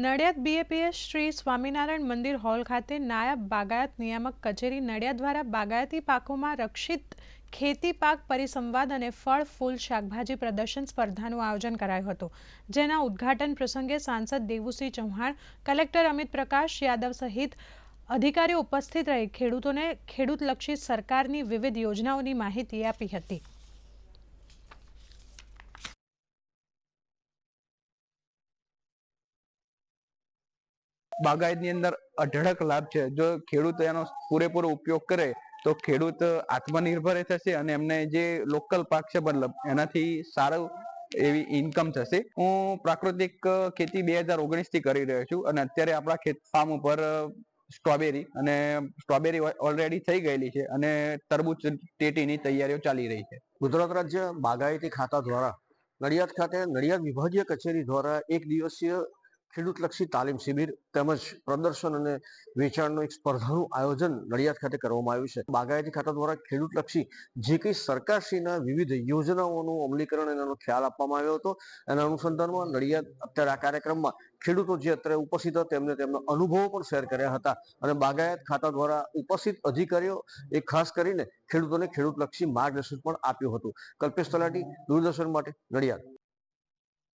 Nadiad BAPS Shri Swaminarayan મંદિર hall ખાતે નાયબ બાગાયત નિયામક કચેરી નડિયાદ દ્વારા બાગાયતી પાકોમાં રક્ષિત ખેતી પાક પરિસંવાદ અને ફળ, ફૂલ, શાકભાજી પ્રદર્શન સ્પર્ધાનું આયોજન કરાયું હતું. જેના ઉદ્ઘાટન પ્રસંગે સાંસદ દેવુસિંહ ચૌહાણ, કલેક્ટર અમિત પ્રકાશ યાદવ સહિત અધિકારીઓ ઉપસ્થિત રહી ખેડૂતોને ખેડૂતલક્ષી સરકારની વિવિધ યોજનાઓની માહિતી આપી હતી. બાગાયતની અંદર અઢળક લાભ છે. જો ખેડૂત એનો પૂરેપૂરો ઉપયોગ કરે, તો ખેડૂત આત્મનિર્ભર થશે અને એમને જે લોકલ પાક છે, મતલબ એનાથી સારું એવી ઇન્કમ થશે. હું પ્રાકૃતિક ખેતી બે હજાર ઓગણીસથી કરી રહ્યો છું અને અત્યારે આપણા ખેત ફાર્મ ઉપર સ્ટ્રોબેરી અને સ્ટ્રોબેરી ઓલરેડી થઈ ગયેલી છે અને તરબૂચ ટેટીની તૈયારીઓ ચાલી રહી છે. ગુજરાત રાજ્ય બાગાયતી ખાતા દ્વારા નડિયાદ ખાતે નડિયાદ વિભાગીય કચેરી દ્વારા એક દિવસીય ખેડૂતલક્ષી તાલીમ શિબિર તેમજ પ્રદર્શન અને વેચાણનું એક સ્પર્ધાનું આયોજન નડિયાદ ખાતે કરવામાં આવ્યું છે. બાગાયતી ખાતા દ્વારા ખેડૂતલક્ષી જે કંઈ સરકારશ્રીના વિવિધ યોજનાઓનું અમલીકરણ એનો ખ્યાલ આપવામાં આવ્યો હતો. એના અનુસંધાનમાં નડિયાદ અત્યારે આ કાર્યક્રમમાં ખેડૂતો જે અત્યારે ઉપસ્થિત હતા તેમને તેમના અનુભવો પણ શેર કર્યા હતા અને બાગાયત ખાતા દ્વારા ઉપસ્થિત અધિકારીઓ એ ખાસ કરીને ખેડૂતોને ખેડૂતલક્ષી માર્ગદર્શન પણ આપ્યું હતું. કલ્પેશ તલાટી, દૂરદર્શન માટે નડિયાદ.